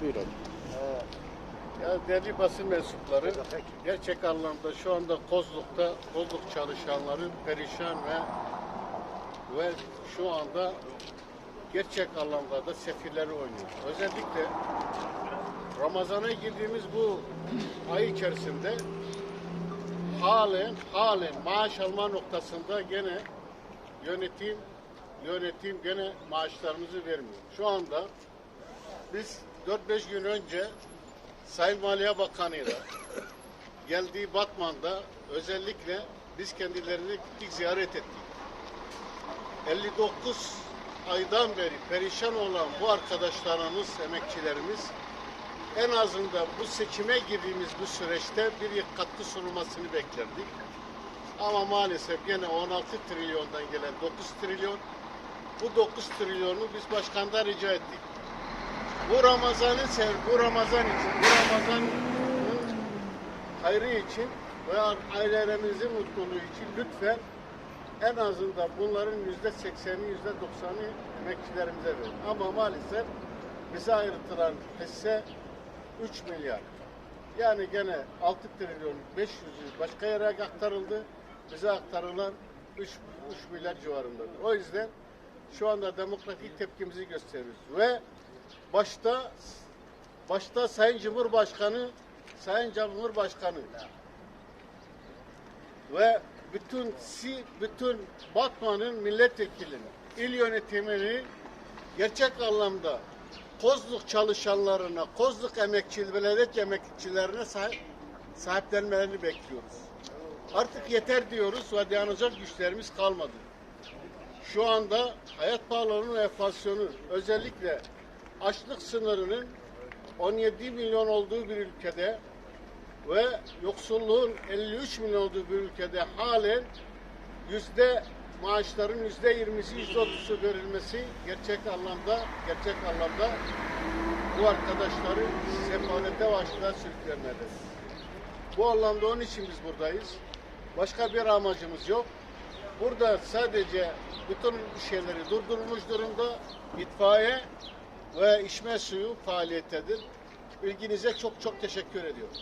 Buyurun. Ya değerli basın mensupları, gerçek anlamda şu anda Kozluk'ta Kozluk çalışanları perişan ve ve şu anda gerçek anlamda da sefilleri oynuyor. Özellikle Ramazan'a girdiğimiz bu ay içerisinde halen halen maaş alma noktasında gene yönetim yönetim gene maaşlarımızı vermiyor. Şu anda biz 4-5 gün önce Sayın Maliye Bakanı'yla geldiği Batman'da özellikle biz kendilerini gittik ziyaret ettik. 59 aydan beri perişan olan bu arkadaşlarımız, emekçilerimiz en azından bu seçime girdiğimiz bu süreçte bir katkı sunulmasını beklerdik. Ama maalesef gene 16 trilyondan gelen 9 trilyon bu 9 trilyonu biz başkandan rica ettik. Bu Ramazan'ın sev, bu Ramazan için, bu Ramazan'ın hayrı için ve ailelerimizin mutluluğu için lütfen en azından bunların yüzde sekseni, yüzde doksanı emekçilerimize verin. Ama maalesef bize ayrıtılan hisse 3 milyar. Yani gene 6 trilyon 500'ü başka yere aktarıldı. Bize aktarılan 3, 3 milyar civarındadır. O yüzden şu anda demokratik tepkimizi gösteriyoruz. Ve başta başta Sayın Cumhurbaşkanı Sayın Cumhurbaşkanı ve bütün si bütün Batman'ın milletvekilini, il yönetimini gerçek anlamda Kozluk çalışanlarına, Kozluk emekçi, belediye emekçilerine sahip, sahiplenmelerini bekliyoruz. Artık yeter diyoruz ve dayanacak güçlerimiz kalmadı. Şu anda hayat pahalılığının enflasyonu özellikle açlık sınırının 17 milyon olduğu bir ülkede ve yoksulluğun 53 milyon olduğu bir ülkede halen yüzde maaşların yüzde yirmisi, yüzde otuzu verilmesi gerçek anlamda gerçek anlamda bu arkadaşları sefalete ve açlığa sürüklemedir. Bu anlamda onun için biz buradayız. Başka bir amacımız yok. Burada sadece bütün şeyleri durdurulmuş durumda. itfaiye ve içme suyu faaliyettedir. İlginize çok çok teşekkür ediyorum.